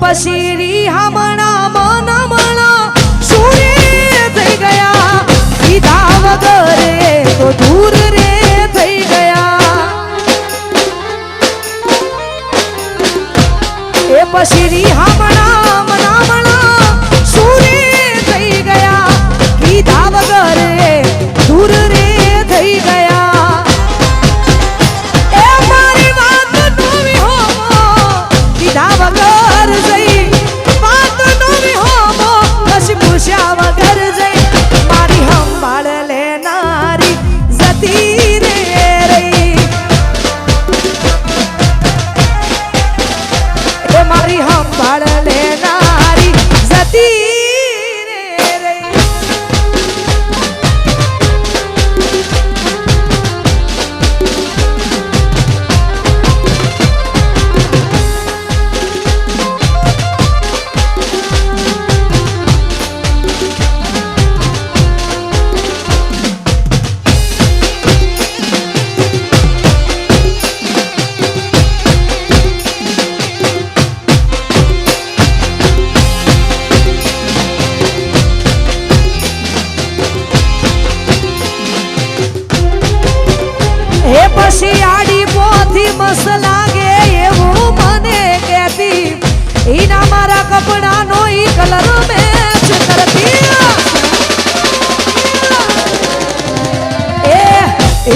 પછી એ મારી ઈના મારા કપડાનો ઈ કલર મેચ કરતી એ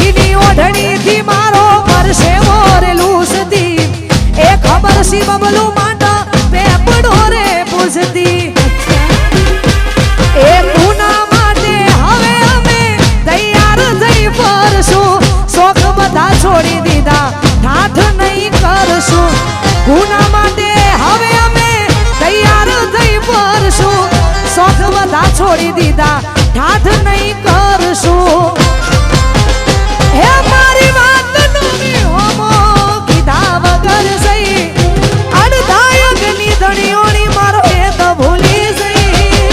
ઈની ઓઢણીથી મારો પરસેવો રે લૂસતી. એ ખબર સી બબલું માંડા, પેપડો રે પૂછતી દીધા ઠાઠ નહીં કરશું. હે મારી વાત નો મારો એ તો ભૂલી જઈ.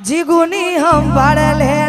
જીગુની હંભાળ લેનારી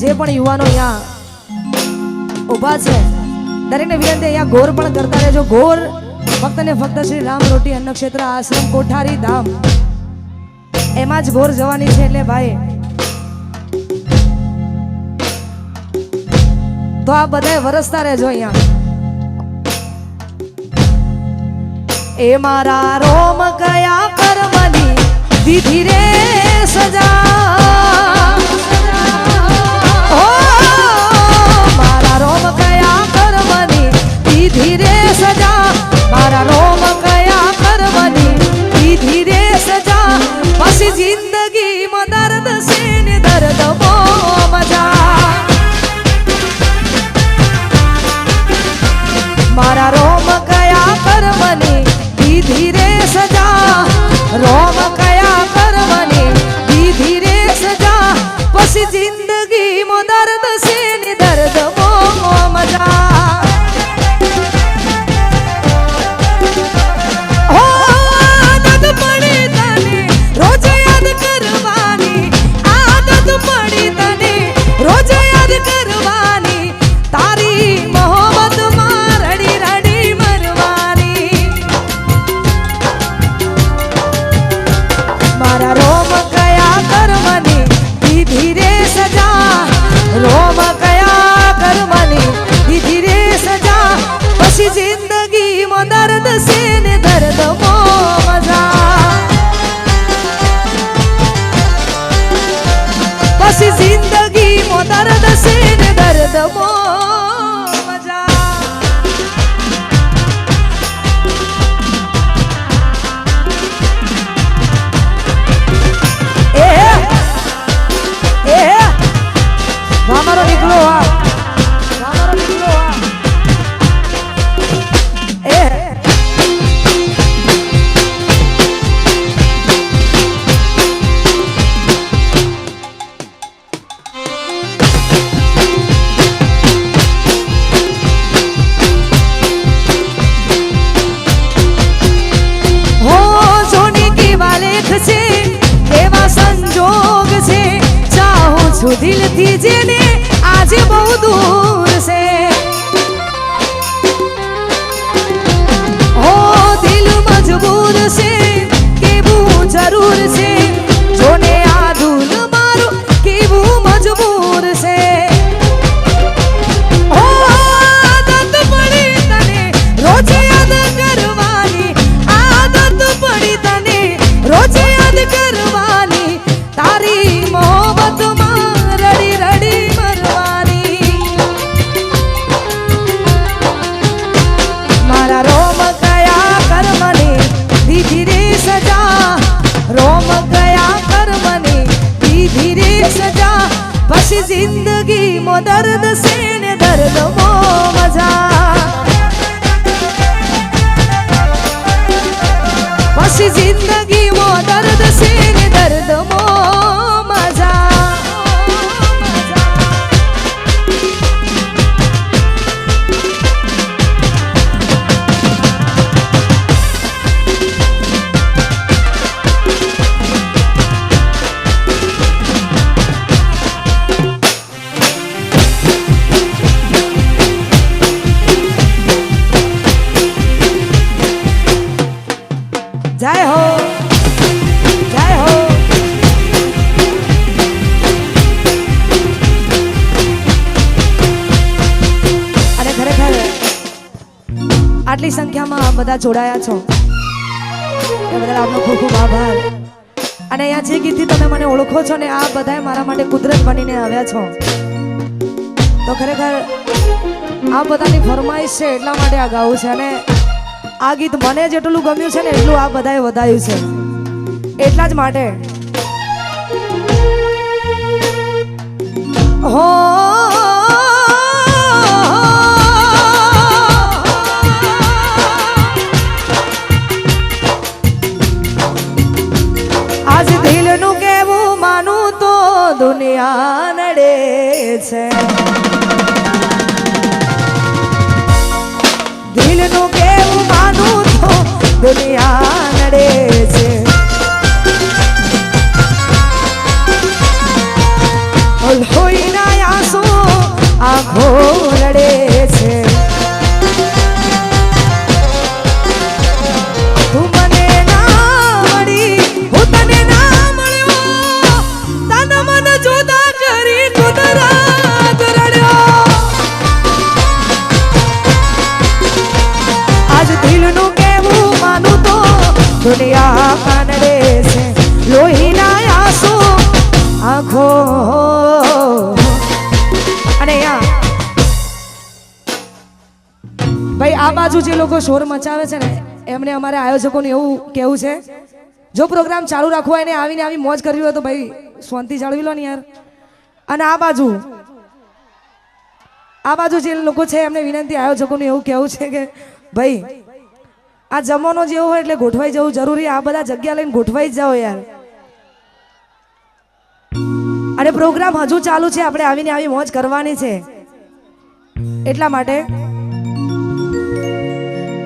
જે પણ યુવાનો અહીંયા ઊભા છે, દરેકને વિનંતી, અહીંયા ગોર પણ કરતા રહેજો. ગોર ફક્ત ને ફક્ત શ્રી રામ રોટી અન્નક્ષેત્ર આશ્રમ કોઠારી ધામ. એમાં જ ગોર જવાની છે એટલે ભાઈ, તો આ બધા વરસતા રહેજો અહીંયા. એ મારા રોમ કયા કર્મની દીધી રે સજા દિલથી જેને આજે બહુ દૂર રોમ ગયા કર્મની દીધી રે સજા. પછી જિંદગી મો દર્દ છે ને દર્દ મો મજા. પછી જિંદગી મો દર્દ છે દર્દ બધા જોડાયા છો. એ બદલ આપનો ખૂબ ખૂબ આભાર. અને અહીંયા જે ગીતથી તમે મને ઓળખો છો ને, આ બધાએ મારા માટે કુદરત બનીને આવ્યા છો. તો ખરેખર આ બધાની ફરમાઈશ છે એટલા માટે આ ગાવું છે. અને આ ગીત મને જેટલું ગમ્યું છે ને, એટલું આ બધાએ વધાયું છે. એટલા જ માટે. હો દુનિયા નડે છે. દુનિયા કાનડે છે લોહીના આંસુ આંખો. અને આ. ભાઈ, આ બાજુ જે લોકો શોર મચાવે છે ને, એમને અમારે આયોજકોને એવું કેવું છે, જો પ્રોગ્રામ ચાલુ રાખવો હોય ને આવીને આવી મોજ કરવી હોય તો ભાઈ, શાંતિ જાળવી લો ને યાર. અને આ બાજુ આ બાજુ જે લોકો છે એમને વિનંતી, આયોજકોને એવું કહેવું છે કે, ભાઈ આ જમાનો જેવો હોય એટલે ગોઠવાઈ જવું જરૂરી. આ બધા જગ્યા લઈને ગોઠવાઈ જાઓ યાર. અને પ્રોગ્રામ હજુ ચાલુ છે. આપણે આવીને આવી મોજ કરવાની છે. એટલા માટે.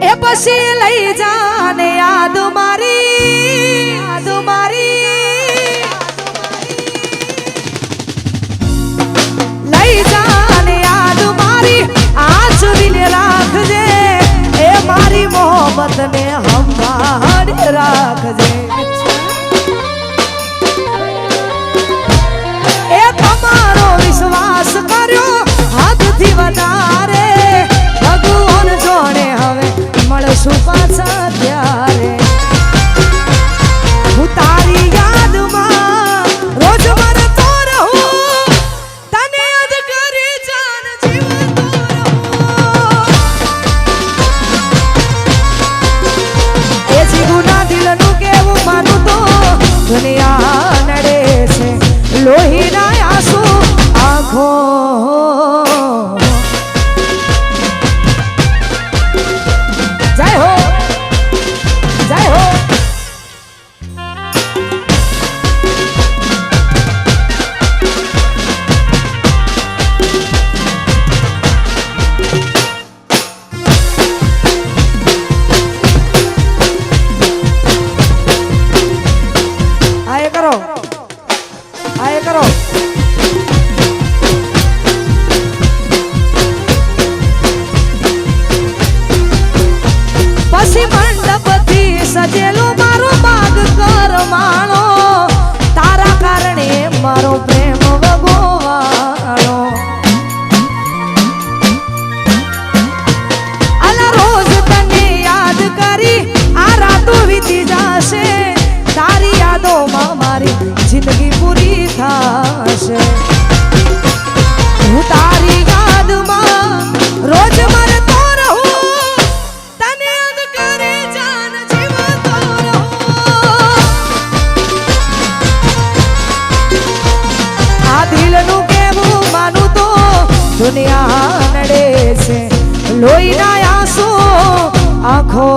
એ પછી લઈ જાને યાદ મારી. યાદ મારી. લઈ જાને યાદ મારી. દિને રાખજે. મારી મોહબ્બત ને સંભાળી રાખજે. જિંદગી પૂરી થશે. હું તારી યાદમાં રોજ મરતો રહું. તને માનું તો દુનિયા નડે છે. લોહીના આંસુ આંખો